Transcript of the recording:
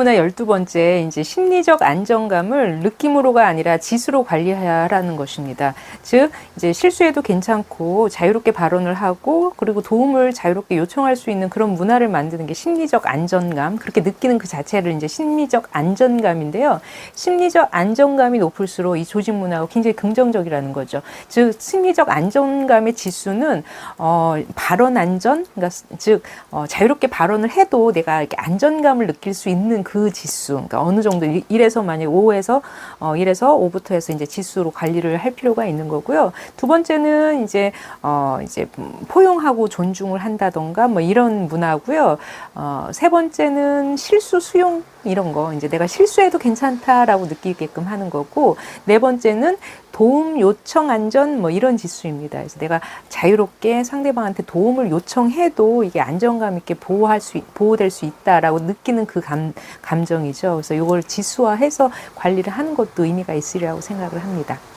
문화 12번째 이제 심리적 안정감을 느낌으로가 아니라 지수로 관리하라는 것입니다. 즉 이제 실수해도 괜찮고 자유롭게 발언을 하고 그리고 도움을 자유롭게 요청할 수 있는 그런 문화를 만드는 게 심리적 안전감 그렇게 느끼는 그 자체를 이제 심리적 안전감인데요. 심리적 안정감이 높을수록 이 조직 문화가 굉장히 긍정적이라는 거죠. 즉 심리적 안정감의 지수는 어, 발언 안전, 그러니까 즉 어, 자유롭게 발언을 해도 내가 이렇게 안전감을 느낄 수 있는 그 지수, 그러니까 어느 정도 1에서 만약 5에서 어, 1에서 5부터 해서 이제 지수로 관리를 할 필요가 있는 거고요. 두 번째는 이제 어, 이제 음, 포용하고 존중을 한다던가 뭐 이런 문화고요. 어, 세 번째는 실수 수용 이런 거 이제 내가 실수해도 괜찮다라고 느끼게끔 하는 거고 네 번째는 도움 요청 안전 뭐 이런 지수입니다. 그래서 내가 자유롭게 상대방한테 도움을 요청해도 이게 안정감 있게 보호할 수 있- 보호될 수 있다라고 느끼는 그 감, 감정이죠. 그래서 이걸 지수화해서 관리를 하는 것도 의미가 있으리라고 생각을 합니다.